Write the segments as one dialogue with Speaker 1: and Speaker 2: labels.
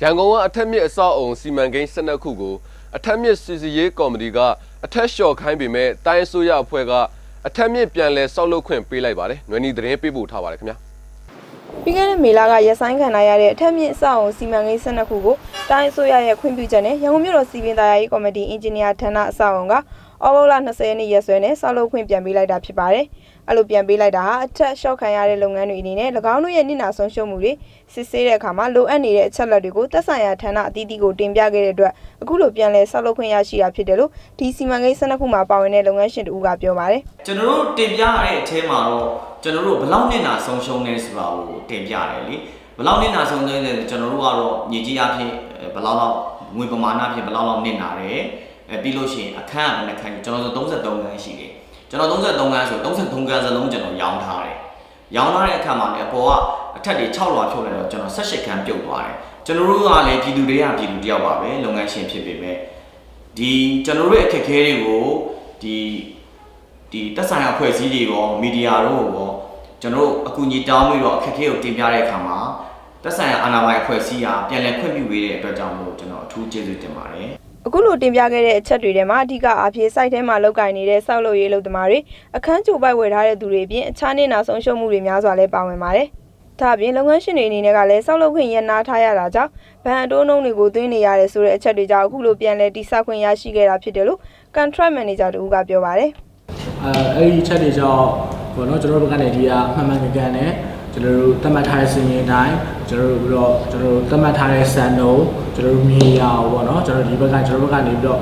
Speaker 1: ရန်ကုန်ကအထက်မြစ်အဆောက်အုံစီမံကိန်း12ခုကိုအထက်မြစ်စီစီရေးကော်မတီကအထက်လျှော့ခိုင်းပေမဲ့တိုင်းအစိုးရအဖွဲ့ကအထက်မြစ်ပြန်လည်ဆောက်လုပ်ခွင့်ပေးလိုက်ပါတယ်။နွေနီသတင်းပေးပို့ထားပါတယ်ခင်ဗျာ။
Speaker 2: ပြီးခဲ့တဲ့မေလကရက်ဆိုင်ခံရတဲ့အထက်မြင့်အဆောက်အုံစီမံကိန်း12ခုကိုတိုင်းအစိုးရရဲ့ခွင့်ပြုချက်နဲ့ရန်ကုန်မြို့တော်စီပင်သားရေးကော်မတီအင်ဂျင်နီယာဌာနအဆောက်အုံက ဩဂုတ်လ20ရက်နေ့ရက်စွဲနဲ့ဆောက်လုပ်ခွင့်ပြန်ပေးလိုက်တာဖြစ်ပါတယ်။အဲ့လိုပြန်ပေးလိုက်တာဟာအထက်လျှော့ခံရတဲ့လုပ်ငန်းတွေအနေနဲ့၎င်းတို့ရဲ့နိနာဆုံးရှုံးမှုတွေစစ်ဆေးတဲ့အခါမှာလိုအပ်နေတဲ့အချက်လက်တွေကိုသက်ဆိုင်ရာဌာနအသီးသီးကိုတင်ပြခဲ့တဲ့အတွက်အခုလိုပြန်လည်ဆောက်လုပ်ခွင့်ရရှိတာဖြစ်တယ်လို့ဒီစီမံကိန်း12ခုမှာပါဝင်တဲ့လုပ်ငန်းရှင်တူကပြောပါတယ်။
Speaker 3: ကျွန်တော်တို့တင်ပြရတဲ့အထဲမှာတော့ကျွန်တော်တို့ဘယ်လောက်နစ်နာဆုံးရှုံးနေဆိုတာကိုတင်ပြတယ်လေဘယ်လောက်နစ်နာဆုံးရှုံးနေလဲကျွန်တော်တို့ကတော့ညီကြီးအဖြစ်ဘယ်လောက်လောက်ငွေပမာဏဖြင့်ဘယ်လောက်လောက်နစ်နာတယ် အဲပြီးလို့ရှိရင်အခန်းကဘယ်နှခန်းကျွန်တော်ဆို33ခန်းရှိတယ်ကျွန်တော်33ခန်းဆို33ခန်းစလုံးကျွန်တော်ရောင်းထားတယ်ရောင်းထားတဲ့အခါမှာလည်းအပေါ်ကအထက်တွေ6လွှာဖြုတ်လိုက်တော့ကျွန်တော်18ခန်းပြုတ်သွားတယ်ကျွန်တော်တို့ကလည်းပြည်သူတွေကပြည်သူတယောက်ပါပဲလုပ်ငန်းရှင်ဖြစ်ပေမဲ့ဒီကျွန်တော်တို့ရဲ့အခက်အခဲတွေကိုဒီဒီတက်ဆိုင်ရာအဖွဲ့အစည်းတွေရောမီဒီယာတို့ရောကျွန်တော်တို့အကူအညီတောင်းပြီးတော့အခက်အခဲကိုတင်ပြတဲ့အခါမှာတက်ဆိုင်ရာအာဏာပိုင်အဖွဲ့အစည်းကပြန်လည်ခွင့်ပြုပေးတဲ့အတွက်ကြောင့်မို့ကျွန်တော်အထူးကျေးဇူးတင်ပါတယ်
Speaker 2: အခုလိုတင်ပြခဲ့တဲ့အချက်တွေထဲမှာအဓိကအားဖြင့် site ထဲမှာလောက်ကင်နေတဲ့စောက်လုပ်ရေးလုပ်သမားတွေအခန်းကြိုပိုက်ဝယ်ထားတဲ့သူတွေအပြင်အခြားနေနာဆုံးရှုံးမှုတွေများစွာလည်းပါဝင်ပါတယ်။ဒါအပြင်လုပ်ငန်းရှင်တွေအနေနဲ့ကလည်းစောက်လုပ်ခွင့်ရနာထားရတာကြောင့်ဘဏ်အတိုးနှုန်းတွေကိုသွင်းနေရတယ်ဆိုတဲ့အချက်တွေကြောင့်အခုလိုပြန်လည်တိစောက်ခွင့်ရရှိခဲ့တာဖြစ်တယ်လို့ contract manager တူကပြောပါတယ်။
Speaker 4: အဲအဲ့ဒီချက်တွေကြောင့်ဘောနော်ကျွန်တော်တို့ဘက်ကနေဒီကမှန်မှန်ကန်ကန်နဲ့ ကျွန်တော်တို့သတ်မှတ်ထားတဲ့စီရင်တိုင်းကျွန်တော်တို့ပြီးတော့ကျွန်တော်တို့သတ်မှတ်ထားတဲ့စံနှုန်းကျွန်တော်တို့မြေရအောင်ပေါ့နော်ကျွန်တော်ဒီဘက်ကကျွန်တော်တို့ဘက်ကနေပြီးတော့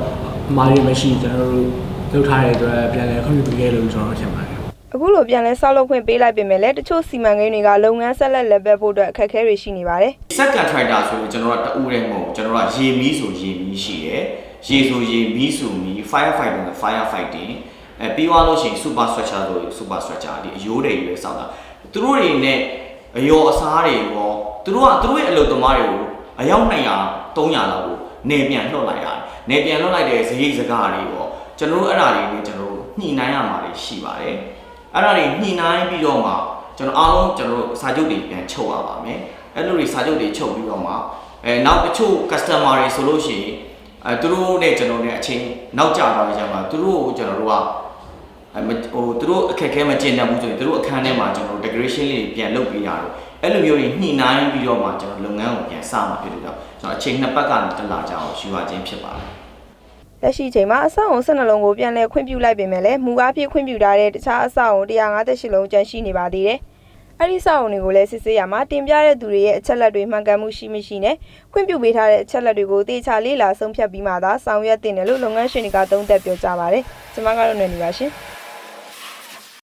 Speaker 4: အမှားတွေမရှိကျွန်တော်တို့လုပ်ထားတဲ့အတွက်ပြန်လည်ခွင့်ပြုပေးခဲ့လို့ကျွန်တော်တို့ထင်ပါတယ်
Speaker 2: အခုလိုပြန်လဲဆောက်လုပ်ခွင့်ပေးလိုက်ပေမဲ့လည်းတချို့စီမံကိန်းတွေကလုပ်ငန်းဆက်လက်လက်ပတ်ဖို့အတွက်အခက်အခဲတွေရှိနေပါတယ်။
Speaker 3: စက်ကန်ထရိုက်တာဆိုရင်ကျွန်တော်တို့ကတူးတယ်မဟုတ်ဘူးကျွန်တော်တို့ကရေမီးဆိုရေမီးရှိရယ်ရေဆိုရေမီးဆိုမီး fire fighting ဆို fire fighting အဲပြီးသွားလို့ရှိရင် super structure ဆိုရင် super structure ဒီအယိုးတွေပဲစောက်တာ သူတို့တွေနဲ့အယောအစားတွေရောသူတို့ကသူတို့ရဲ့အလုပ်သမားတွေကိုအယောက်200 300လောက်ကိုနေပြန်လှုပ်လိုက်ရတယ်နေပြန်လှုပ်လိုက်တဲ့ဈေးစကားတွေရောကျွန်တော်တို့အဲ့ဒါတွေနဲ့ကျွန်တော်တို့ညှိနှိုင်းရမှာတွေရှိပါတယ်အဲ့ဒါတွေညှိနှိုင်းပြီးတော့မှကျွန်တော်အားလုံးကျွန်တော်တို့စာချုပ်တွေပြန်ချုပ်ရပါမယ်အဲ့လိုတွေစာချုပ်တွေချုပ်ပြီးတော့မှအဲနောက်တချို့ customer တွေဆိုလို့ရှိရင်အဲသူတို့နဲ့ကျွန်တော်နဲ့အချင်းနောက်ကျသွားကြမှာသူတို့ကိုကျွန်တော်တို့ကအဲမ ဟိုသူတို့အခက်အခဲမကျင်တတ်ဘူးဆိုရင်သူတို့အခန်းထဲမှာကျွန်တော် decoration လေးတွေပြန်လုပ်ပေးရတယ်အဲ့လိုမျိုးတွေညှိနှိုင်းပြီးတော့မှကျွန်တော်လုပ်ငန်းကိုပြန်စမှာဖြစ်လို့ကြောင့်ကျွန်တော်အချိန်နှစ်ပတ်ကနေတစ်လကြာအောင်ယူရခြင်းဖြစ်ပါတယ်
Speaker 2: လက်ရှိချိန်မှာအဆောက်အုံ12လုံးကိုပြန်လည်ခွင့်ပြုလိုက်ပေမဲ့လည်းမူကားဖြစ်ခွင့်ပြုထားတဲ့တခြားအဆောက်အုံ158လုံးကျန်ရှိနေပါသေးတယ်။အဲ့ဒီအဆောက်အုံတွေကိုလည်းစစ်ဆေးရမှာတင်ပြတဲ့သူတွေရဲ့အချက်လက်တွေမှန်ကန်မှုရှိမရှိနဲ့ခွင့်ပြုပေးထားတဲ့အချက်လက်တွေကိုတေချာလေးလာဆုံးဖြတ်ပြီးမှသာဆောင်ရွက်တင်တယ်လို့လုပ်ငန်းရှင်တွေကသုံးသပ်ပြောကြားပါတယ်။ကျွန်မကတော့နေနေပါရှင်။